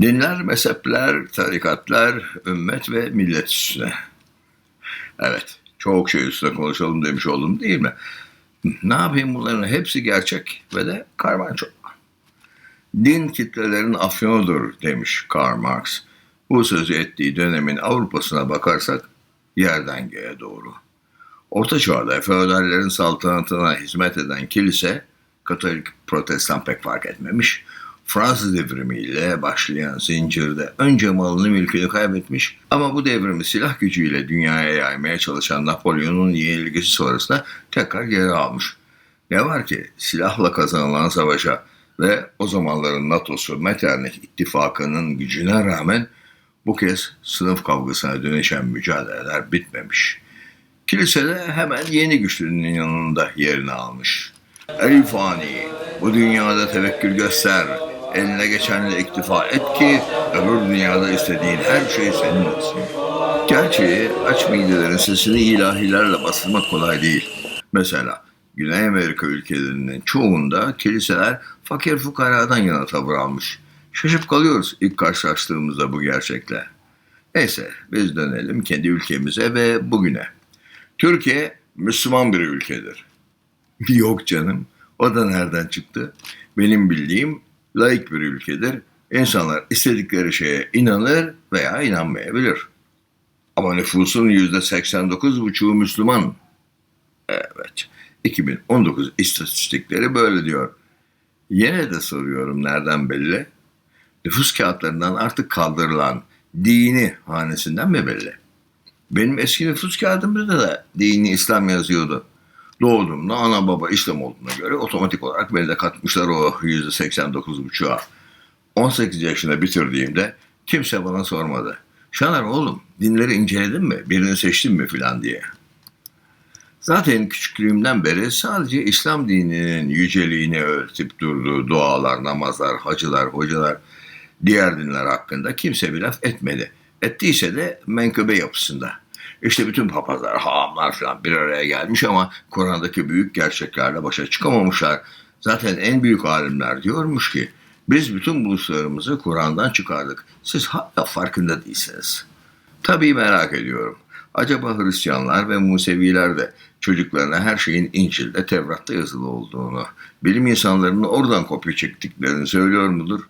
Dinler, mezhepler, tarikatlar, ümmet ve millet üstüne. Evet, çok şey üstüne konuşalım demiş oldum değil mi? Ne yapayım bunların hepsi gerçek ve de karmanço. Din kitlelerin afyonudur demiş Karl Marx. Bu sözü ettiği dönemin Avrupa'sına bakarsak yerden göğe doğru. Orta çağda feodallerin saltanatına hizmet eden kilise, Katolik protestan pek fark etmemiş, Fransız devrimiyle başlayan zincirde önce malını mülkünü kaybetmiş ama bu devrimi silah gücüyle dünyaya yaymaya çalışan Napolyon'un yenilgisi sonrasında tekrar geri almış. Ne var ki silahla kazanılan savaşa ve o zamanların NATO'su Metternich ittifakının gücüne rağmen bu kez sınıf kavgasına dönüşen mücadeleler bitmemiş. Kilisede hemen yeni güçlünün yanında yerini almış. Ey fani, bu dünyada tevekkül göster, eline geçenle iktifa et ki öbür dünyada istediğin her şey senin olsun. Gerçi aç midelerin sesini ilahilerle bastırmak kolay değil. Mesela Güney Amerika ülkelerinin çoğunda kiliseler fakir fukaradan yana tavır almış. Şaşıp kalıyoruz ilk karşılaştığımızda bu gerçekle. Neyse biz dönelim kendi ülkemize ve bugüne. Türkiye Müslüman bir ülkedir. Yok canım. O da nereden çıktı? Benim bildiğim laik bir ülkedir. İnsanlar istedikleri şeye inanır veya inanmayabilir. Ama nüfusun yüzde 89,5'u Müslüman. Evet. 2019 istatistikleri böyle diyor. Yine de soruyorum nereden belli? Nüfus kağıtlarından artık kaldırılan dini hanesinden mi belli? Benim eski nüfus kağıdımda da dini İslam yazıyordu. Doğduğumda ana baba İslam olduğuna göre otomatik olarak beni de katmışlar o %89,5'a. 18 yaşında bitirdiğimde kimse bana sormadı. Şanar oğlum dinleri inceledin mi? Birini seçtin mi filan diye. Zaten küçüklüğümden beri sadece İslam dininin yüceliğini öğretip durduğu dualar, namazlar, hacılar, hocalar, diğer dinler hakkında kimse bir laf etmedi. Ettiyse de menkıbe yapısında. İşte bütün papazlar, hahamlar falan bir araya gelmiş ama Kur'an'daki büyük gerçeklerle başa çıkamamışlar. Zaten en büyük alimler diyormuş ki biz bütün buluşlarımızı Kur'an'dan çıkardık. Siz hala farkında değilsiniz. Tabii merak ediyorum. Acaba Hristiyanlar ve Museviler de çocuklarına her şeyin İncil'de, Tevrat'ta yazılı olduğunu, bilim insanlarının oradan kopya çektiklerini söylüyor mudur?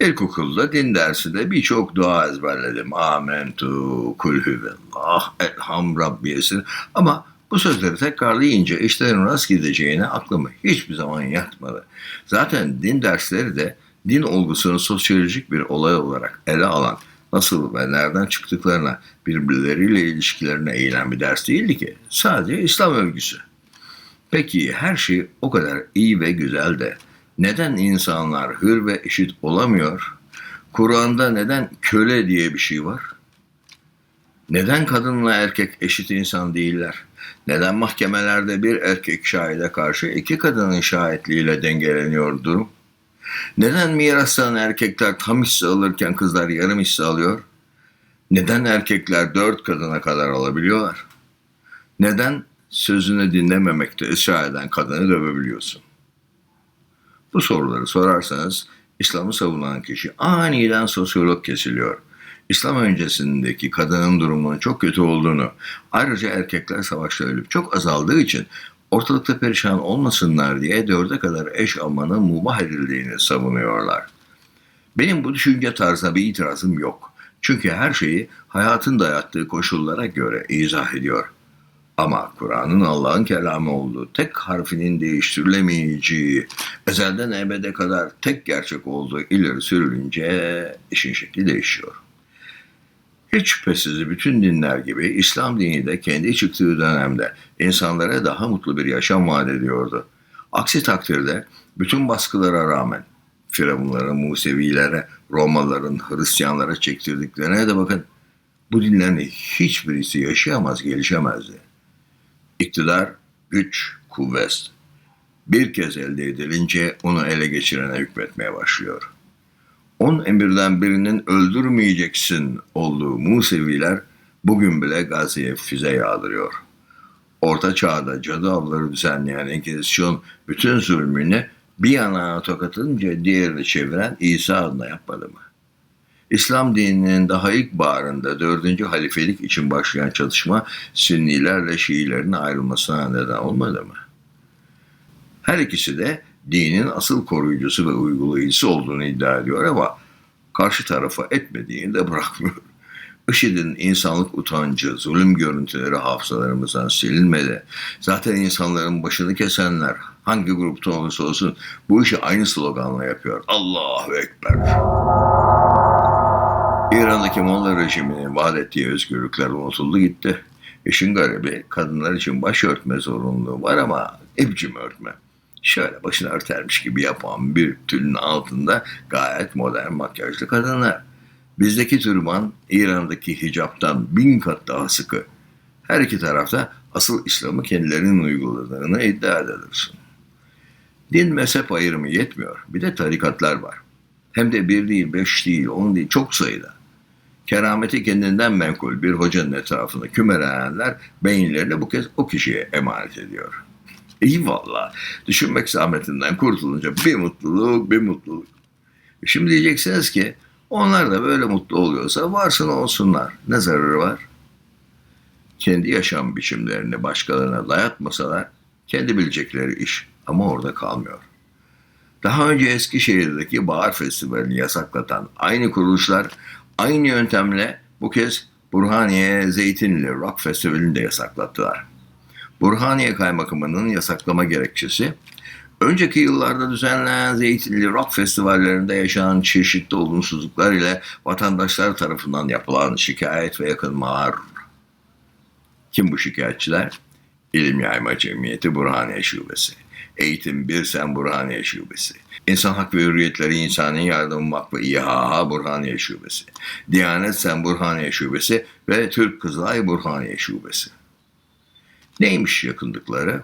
İlkokulda din dersinde birçok dua ezberledim. Amentu, kul huvallah, elham rabbiyesin. Ama bu sözleri tekrarlayınca işlerin rast gideceğine aklıma hiçbir zaman yatmadı. Zaten din dersleri de din olgusunu sosyolojik bir olay olarak ele alan, nasıl ve nereden çıktıklarına, birbirleriyle ilişkilerine eğilen bir ders değildi ki. Sadece İslam övgüsü. Peki her şey o kadar iyi ve güzel de neden insanlar hür ve eşit olamıyor? Kur'an'da neden köle diye bir şey var? Neden kadınla erkek eşit insan değiller? Neden mahkemelerde bir erkek şahide karşı iki kadının şahitliğiyle dengeleniyor durum? Neden mirastan erkekler tam hisse alırken kızlar yarım hisse alıyor? Neden erkekler dört kadına kadar alabiliyorlar? Neden sözünü dinlememekte ısrar eden kadını dövebiliyorsun? Bu soruları sorarsanız İslam'ı savunan kişi aniden sosyolog kesiliyor. İslam öncesindeki kadının durumunun çok kötü olduğunu, ayrıca erkekler savaşta ölüp çok azaldığı için ortalıkta perişan olmasınlar diye dörde kadar eş almanın mubah edildiğini savunuyorlar. Benim bu düşünce tarzına bir itirazım yok. Çünkü her şeyi hayatın dayattığı koşullara göre izah ediyor. Ama Kur'an'ın Allah'ın kelamı olduğu, tek harfinin değiştirilemeyeceği, ezelden ebede kadar tek gerçek olduğu ileri sürülünce işin şekli değişiyor. Hiç şüphesiz bütün dinler gibi İslam dini de kendi çıktığı dönemde insanlara daha mutlu bir yaşam vaat ediyordu. Aksi takdirde bütün baskılara rağmen Firavunlara, Musevilere, Romalıların, Hristiyanlara çektirdiklerine de bakın bu dinlerin hiçbirisi yaşayamaz, gelişemezdi. İktidar, güç, kuvvet bir kez elde edilince onu ele geçirene hükmetmeye başlıyor. On emirden birinin öldürmeyeceksin olduğu Museviler bugün bile Gazze'ye füze yağdırıyor. Orta çağda cadı avları düzenleyen Enkizisyon bütün zulmünü bir yanağına tokatınca diğerini çeviren İsa adına yapmadı mı? İslam dininin daha ilk bağrında dördüncü halifelik için başlayan çatışma Sünnilerle Şiilerin ayrılmasına neden olmadı mı? Her ikisi de dinin asıl koruyucusu ve uygulayıcısı olduğunu iddia ediyor ama karşı tarafa etmediğini de bırakmıyor. IŞİD'in insanlık utancı, zulüm görüntüleri hafızalarımızdan silinmedi. Zaten insanların başını kesenler hangi grupta olursa olsun bu işi aynı sloganla yapıyor. Allahu Ekber. İran'daki Molla rejiminin vaat ettiği özgürlükler unutuldu gitti. İşin garibi kadınlar için baş örtme zorunluluğu var ama biçim örtme. Şöyle başını örtermiş gibi yapan bir tülün altında gayet modern makyajlı kadınlar. Bizdeki türban İran'daki hicaptan bin kat daha sıkı. Her iki tarafta asıl İslam'ı kendilerinin uyguladığını iddia edersin. Din mezhep ayrımı yetmiyor. Bir de tarikatlar var. Hem de bir değil, beş değil, on değil, çok sayıda. Kerameti kendinden menkul bir hocanın etrafında kümelenenler beyinlerini bu kez o kişiye emanet ediyor. İyi valla. Düşünmek zahmetinden kurtulunca bir mutluluk, bir mutluluk. Şimdi diyeceksiniz ki onlar da böyle mutlu oluyorsa varsın olsunlar. Ne zararı var? Kendi yaşam biçimlerini başkalarına dayatmasalar kendi bilecekleri iş ama orada kalmıyor. Daha önce Eskişehir'deki Bahar Festivali'ni yasaklatan aynı kuruluşlar aynı yöntemle bu kez Burhaniye Zeytinli Rock Festivali'ni de yasaklattılar. Burhaniye Kaymakamı'nın yasaklama gerekçesi önceki yıllarda düzenlenen Zeytinli Rock Festivallerinde yaşanan çeşitli olumsuzluklar ile vatandaşlar tarafından yapılan şikayet ve yakınmalar. Kim bu şikayetçiler? İlim Yayma Cemiyeti Burhaniye Şubesi. Eğitim Bir Sen Burhaniye Şubesi. İnsan Hak ve Hürriyetleri İnsani Yardım Vakfı İHA Burhaniye Şubesi. Diyanet Sen Burhaniye Şubesi ve Türk Kızılay Burhaniye Şubesi. Neymiş yakındıkları?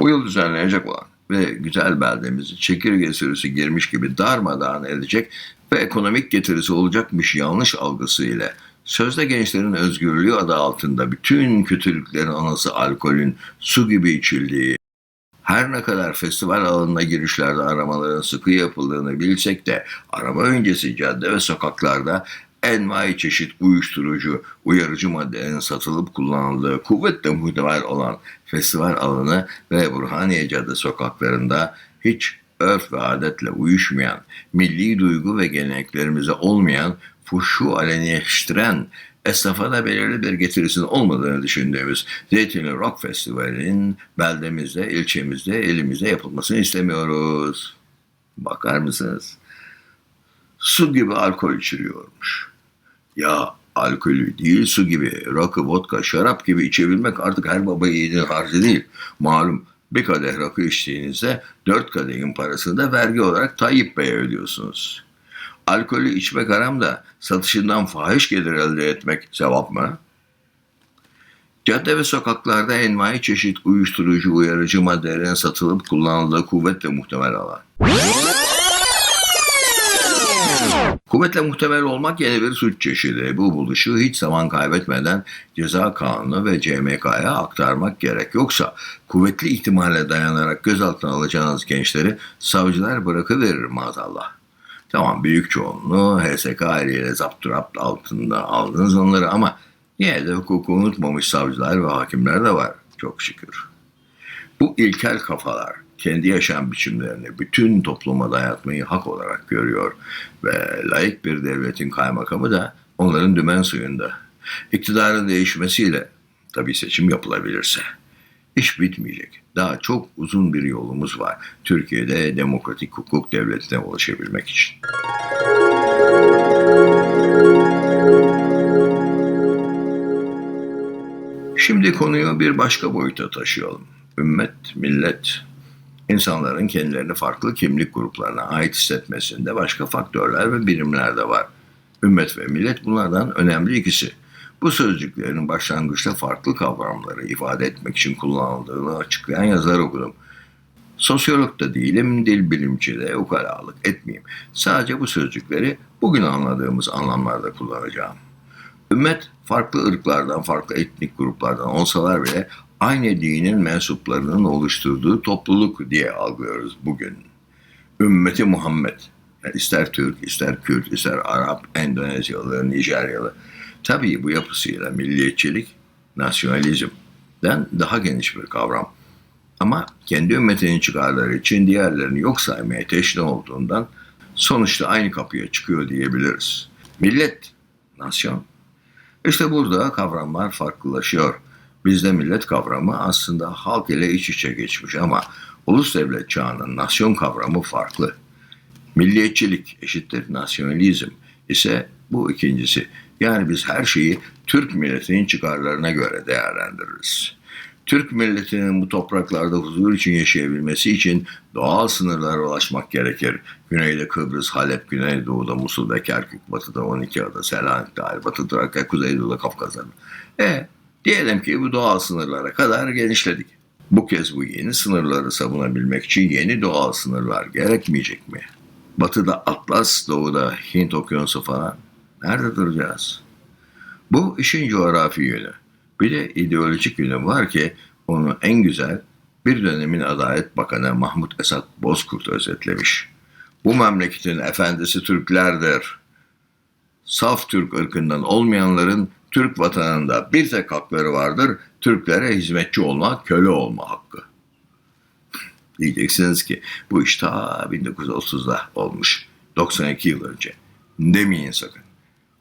Bu yıl düzenlenecek olan ve güzel beldemizi çekirge sürüsü girmiş gibi darmadağın edecek ve ekonomik getirisi olacakmış yanlış algısı ile sözde gençlerin özgürlüğü adı altında bütün kötülüklerin anası alkolün su gibi içildiği, her ne kadar festival alanına girişlerde aramaların sıkı yapıldığını bilsek de arama öncesi cadde ve sokaklarda envai çeşit uyuşturucu, uyarıcı maddelerin satılıp kullanıldığı kuvvetle muhtemel olan festival alanı ve Burhaniye Cadde sokaklarında hiç örf ve adetle uyuşmayan, milli duygu ve geleneklerimize olmayan, fuhşu alenileştiren, esnafa da belirli bir getirisinin olmadığını düşündüğümüz Zeytinli Rock Festivali'nin beldemizde, ilçemizde, elimizde yapılmasını istemiyoruz. Bakar mısınız? Su gibi alkol içiriyormuş. Ya alkolü değil su gibi rakı, vodka, şarap gibi içebilmek artık her baba yiğidin harcı değil. Malum bir kadeh rakı içtiğinizde dört kadehin parasını da vergi olarak Tayyip Bey'e ödüyorsunuz. Alkolü içmek haram da satışından fahiş gelir elde etmek sevap mı? Cadde ve sokaklarda envai çeşit uyuşturucu, uyarıcı maddelerin satılıp kullanıldığı kuvvetle muhtemel alan. Kuvvetle muhtemel olmak yeni bir suç çeşidi. Bu buluşu hiç zaman kaybetmeden ceza kanunu ve CMK'ya aktarmak gerek. Yoksa kuvvetli ihtimalle dayanarak gözaltına alacağınız gençleri savcılar bırakıverir maazallah. Tamam büyük çoğunluğu HSK ile zapturapt altında aldınız onları ama yine de hukuku unutmamış savcılar ve hakimler de var çok şükür. Bu ilkel kafalar kendi yaşam biçimlerini bütün topluma dayatmayı hak olarak görüyor ve layık bir devletin kaymakamı da onların dümen suyunda. İktidarın değişmesiyle tabii seçim yapılabilirse iş bitmeyecek. Daha çok uzun bir yolumuz var Türkiye'de demokratik hukuk devletine ulaşabilmek için. Şimdi konuyu bir başka boyuta taşıyalım. Ümmet, millet, insanların kendilerini farklı kimlik gruplarına ait hissetmesinde başka faktörler ve birimler de var. Ümmet ve millet bunlardan önemli ikisi. Bu sözcüklerin başlangıçta farklı kavramları ifade etmek için kullanıldığını açıklayan yazar okudum. Sosyolog da değilim, dil bilimci de ukalalık etmeyeyim. Sadece bu sözcükleri bugün anladığımız anlamlarda kullanacağım. Ümmet farklı ırklardan, farklı etnik gruplardan olsalar bile aynı dinin mensuplarının oluşturduğu topluluk diye algılıyoruz bugün. Ümmeti Muhammed. Yani ister Türk, ister Kürt, ister Arap, Endonezyalı, Nijeryalı. Tabii bu yapısıyla milliyetçilik, nasyonalizmden daha geniş bir kavram. Ama kendi ümmetinin çıkarları için diğerlerini yok saymaya teşne olduğundan sonuçta aynı kapıya çıkıyor diyebiliriz. Millet, nasyon. İşte burada kavramlar farklılaşıyor. Bizde millet kavramı aslında halk ile iç içe geçmiş ama ulus devlet çağının nasyon kavramı farklı. Milliyetçilik eşittir nasyonalizm ise bu ikincisi. Yani biz her şeyi Türk milletinin çıkarlarına göre değerlendiririz. Türk milletinin bu topraklarda huzur için yaşayabilmesi için doğal sınırlara ulaşmak gerekir. Güneyde Kıbrıs, Halep, Güneydoğu'da Musul ve Kerkük, Batı'da 12 ada, Selanik dahil, Batı Trakya, Kuzeydoğu'da Kafkaslar. E, diyelim ki bu doğal sınırlara kadar genişledik. Bu kez bu yeni sınırları savunabilmek için yeni doğal sınırlar gerekmeyecek mi? Batıda Atlas, doğuda Hint okyanusu falan. Nerede duracağız? Bu işin coğrafi yönü. Bir de ideolojik yönü var ki onu en güzel bir dönemin Adalet Bakanı Mahmut Esat Bozkurt özetlemiş. Bu memleketin efendisi Türklerdir. Saf Türk ırkından olmayanların Türk vatanında bir tek hakları vardır. Türklere hizmetçi olma, köle olma hakkı. Diyeceksiniz ki bu iş ta 1930'da olmuş. 92 yıl önce. Demeyin sakın.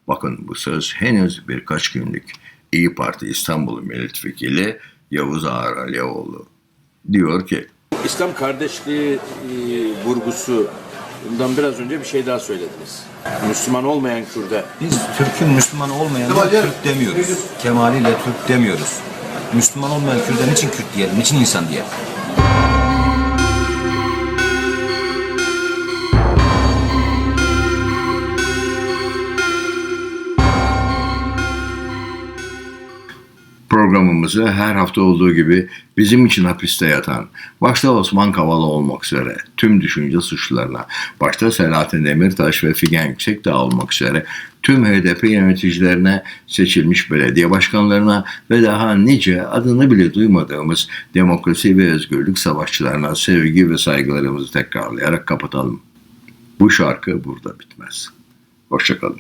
Bakın bu söz henüz birkaç günlük İyi Parti İstanbul Milletvekili Yavuz Ağar Aliyevoğlu diyor ki İslam kardeşliği e, vurgusundan biraz önce bir şey daha söylediniz. Müslüman olmayan Kürt'e Biz Türk'ün Müslüman olmayanına Türk demiyoruz. Kemaliyle Türk demiyoruz. Müslüman olmayan Kürt'e niçin Kürt diyelim, niçin insan diyelim? Programımızı her hafta olduğu gibi bizim için hapiste yatan, başta Osman Kavala olmak üzere tüm düşünce suçlularına, başta Selahattin Demirtaş ve Figen Yüksekdağ olmak üzere tüm HDP yöneticilerine, seçilmiş belediye başkanlarına ve daha nice adını bile duymadığımız demokrasi ve özgürlük savaşçılarına sevgi ve saygılarımızı tekrarlayarak kapatalım. Bu şarkı burada bitmez. Hoşçakalın.